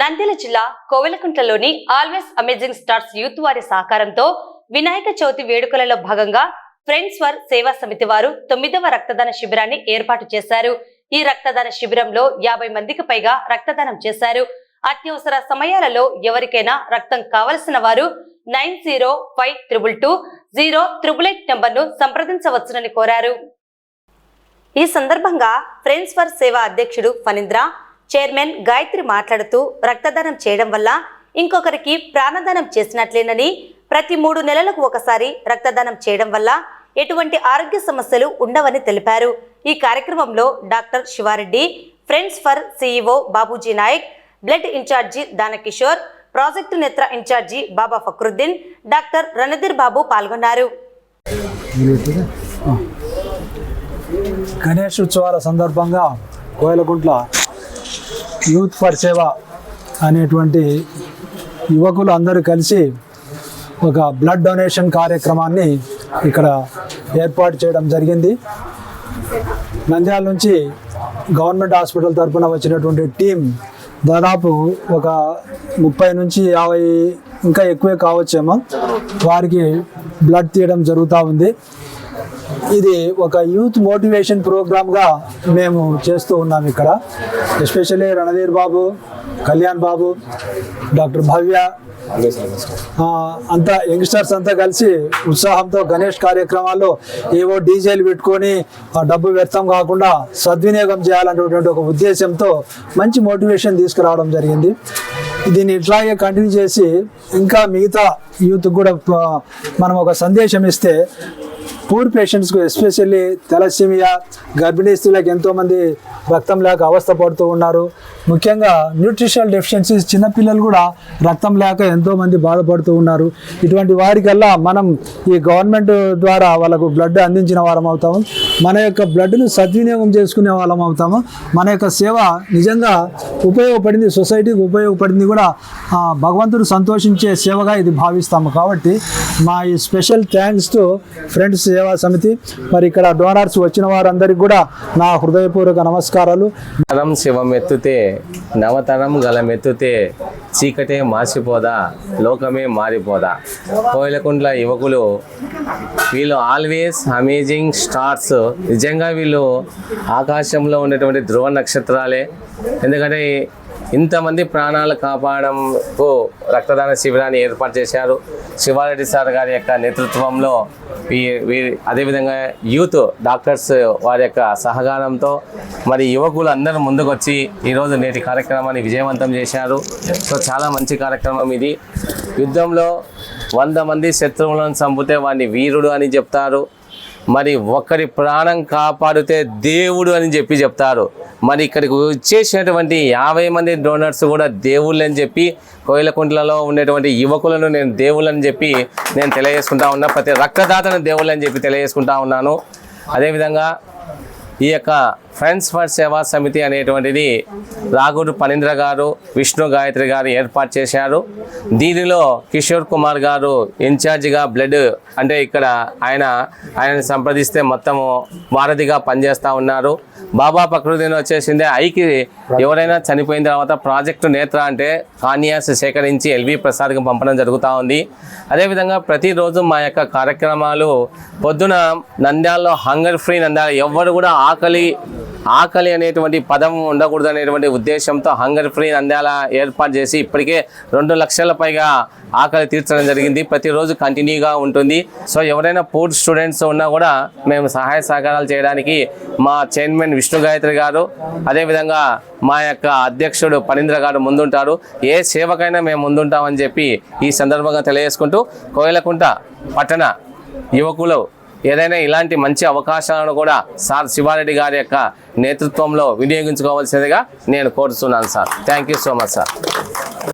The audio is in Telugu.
నంద్యాల జిల్లా కోవెలకుంట్లలోని ఆల్వేస్ అమేజింగ్ స్టార్స్ యూత్ వారి సహకారంతో వినాయక చవితి వేడుకలలో భాగంగా ఫ్రెండ్స్ ఫర్ సేవా సమితి వారు తొమ్మిదవ రక్తదాన శిబిరాన్ని ఏర్పాటు చేశారు. ఈ రక్తదాన శిబిరంలో యాభై మందికి పైగా రక్తదానం చేశారు. అత్యవసర సమయాలలో ఎవరికైనా రక్తం కావలసిన వారు nine zero five triple two zero triple eight నెంబర్ను సంప్రదించవచ్చునని కోరారు. ఈ సందర్భంగా ఫ్రెండ్స్ ఫర్ సేవా అధ్యక్షుడు ఫణీంద్ర చైర్మన్ గాయత్రి మాట్లాడుతూ రక్తదానం చేయడం వల్ల ఇంకొకరికి ప్రాణదానం చేసినట్లేనని ప్రతి మూడు నెలలకు ఒకసారి రక్తదానం చేయడం వల్ల ఎటువంటి ఆరోగ్య సమస్యలు ఉండవని తెలిపారు. ఈ కార్యక్రమంలో doctor Siva Reddy friends for CEO Babuji Nayak blood incharge Dana Kishore project Netra incharge Baba Fakruddin doctor Randhir Babu పాల్గొన్నారు. గణేష్ ఉత్సవాల సందర్భంగా కోయలగుంట్ల యూత్ ఫర్ సేవ అనేటువంటి యువకులు అందరూ కలిసి ఒక బ్లడ్ డొనేషన్ కార్యక్రమాన్ని ఇక్కడ ఏర్పాటు చేయడం జరిగింది. నంద్యాల నుంచి గవర్నమెంట్ హాస్పిటల్ తరఫున వచ్చినటువంటి టీం దాదాపు ఒక ముప్పై నుంచి యాభై ఇంకా ఎక్కువే కావచ్చేమో. వారికి బ్లడ్ తీయడం జరుగుతూ ఉంది. ఇది ఒక యూత్ మోటివేషన్ ప్రోగ్రామ్గా మేము చేస్తూ ఉన్నాం ఇక్కడ. ఎస్పెషల్లీ రణధీర్ బాబు కళ్యాణ్ బాబు డాక్టర్ భవ్య అంతా యంగ్స్టర్స్ అంతా కలిసి ఉత్సాహంతో గణేష్ కార్యక్రమాల్లో ఏవో డీజేలు పెట్టుకొని ఆ డబ్బు వ్యర్థం కాకుండా సద్వినియోగం చేయాలనేటువంటి ఒక ఉద్దేశంతో మంచి మోటివేషన్ తీసుకురావడం జరిగింది. దీన్ని ఇట్లాగే కంటిన్యూ చేసి ఇంకా మిగతా యూత్ కూడా మనం ఒక సందేశం ఇస్తే పూర్ పేషెంట్స్కు ఎస్పెషల్లీ తెలసీమియా గర్భిణీ స్త్రీలకు ఎంతోమంది రక్తం లేక అవస్థ పడుతూ ఉన్నారు. ముఖ్యంగా న్యూట్రిషనల్ డెఫిషియన్సీస్ చిన్నపిల్లలు కూడా రక్తం లేక ఎంతోమంది బాధపడుతూ ఉన్నారు. ఇటువంటి వారికల్లా మనం ఈ గవర్నమెంట్ ద్వారా వాళ్ళకు బ్లడ్ అందించిన వారం అవుతాము. మన యొక్క బ్లడ్ను సద్వినియోగం చేసుకునే వాళ్ళం అవుతాము. మన యొక్క సేవ నిజంగా ఉపయోగపడింది సొసైటీకి ఉపయోగపడింది కూడా భగవంతుడు సంతోషించే సేవగా ఇది భావిస్తాము కాబట్టి మా ఈ స్పెషల్ థ్యాంక్స్ టు ఫ్రెండ్స్ సేవా సమితి మరి ఇక్కడ డోనర్స్ వచ్చిన వారందరికీ కూడా నా హృదయపూర్వక నమస్కారాలు. తరం శివమెత్తుతే నవతరం గలమెత్తుతే చీకటే మాసిపోదా లోకమే మారిపోదా? కోయిలకుంట్ల యువకులు వీళ్ళు ఆల్వేస్ అమేజింగ్ స్టార్స్ నిజంగా వీళ్ళు ఆకాశంలో ఉన్నటువంటి ధ్రువ నక్షత్రాలే. ఎందుకంటే ఇంతమంది ప్రాణాలు కాపాడంకు రక్తదాన శిబిరాన్ని ఏర్పాటు చేశారు. శివారెడ్డి సార్ గారి యొక్క నేతృత్వంలో వీ- అదేవిధంగా యూత్ డాక్టర్స్ వారి యొక్క సహకారంతో మరి యువకులు అందరూ ముందుకొచ్చి ఈరోజు నేటి కార్యక్రమాన్ని విజయవంతం చేశారు. సో చాలా మంచి కార్యక్రమం ఇది. యుద్ధంలో వంద మంది శత్రువులను చంపితే వాడిని వీరుడు అని చెప్తారు. మరి ఒక్కరి ప్రాణం కాపాడితే దేవుడు అని చెప్పి చెప్తారు. మరి ఇక్కడికి వచ్చేసినటువంటి యాభై మంది డోనర్స్ కూడా దేవుళ్ళు అని చెప్పి కోయిలకుంట్లలో ఉండేటువంటి యువకులను నేను దేవుళ్ళని చెప్పి నేను తెలియజేసుకుంటా ఉన్నా. ప్రతి రక్తదాతను దేవుళ్ళని చెప్పి తెలియజేసుకుంటా ఉన్నాను. అదేవిధంగా ఈ యొక్క ఫ్రెండ్స్ ఫర్ సేవా సమితి అనేటువంటిది రాగుడు పనీంద్ర గారు విష్ణు గాయత్రి గారు ఏర్పాటు చేశారు. దీనిలో కిషోర్ కుమార్ గారు ఇన్ఛార్జిగా బ్లడ్ అంటే ఇక్కడ ఆయన ఆయనను సంప్రదిస్తే మొత్తము వారధిగా పనిచేస్తూ ఉన్నారు. బాబా ప్రకృతిని వచ్చేసిందే. ఐకి ఎవరైనా చనిపోయిన తర్వాత ప్రాజెక్టు నేత్ర అంటే కాన్యాస్ సేకరించి ఎల్వి ప్రసాద్కి పంపడం జరుగుతూ ఉంది. అదేవిధంగా ప్రతిరోజు మా యొక్క కార్యక్రమాలు పొద్దున నంద్యాలలో హంగర్ ఫ్రీ నంద్యాల ఎవ్వరు కూడా ఆకలి ఆకలి అనేటువంటి పదం ఉండకూడదు అనేటువంటి ఉద్దేశంతో హంగర్ ఫ్రీ నంద్యాల ఏర్పాటు చేసి ఇప్పటికే రెండు లక్షల పైగా ఆకలి తీర్చడం జరిగింది. ప్రతిరోజు కంటిన్యూగా ఉంటుంది. సో ఎవరైనా పూర్ స్టూడెంట్స్ ఉన్నా కూడా మేము సహాయ సహకారాలు చేయడానికి మా చైర్మన్ విష్ణు గాయత్రి గారు అదేవిధంగా మా యొక్క అధ్యక్షుడు పనీంద్ర గారు ముందుంటారు. ఏ సేవకైనా మేము ముందుంటామని చెప్పి ఈ సందర్భంగా తెలియజేసుకుంటూ కోయలకుంట పట్టణ యువకులు ఏదైనా ఇలాంటి మంచి అవకాశాలను కూడా సార్ శివారెడ్డి గారి యొక్క నేతృత్వంలో వినియోగించుకోవాల్సిందిగా నేను కోరుతున్నాను sir. Thank you so much sir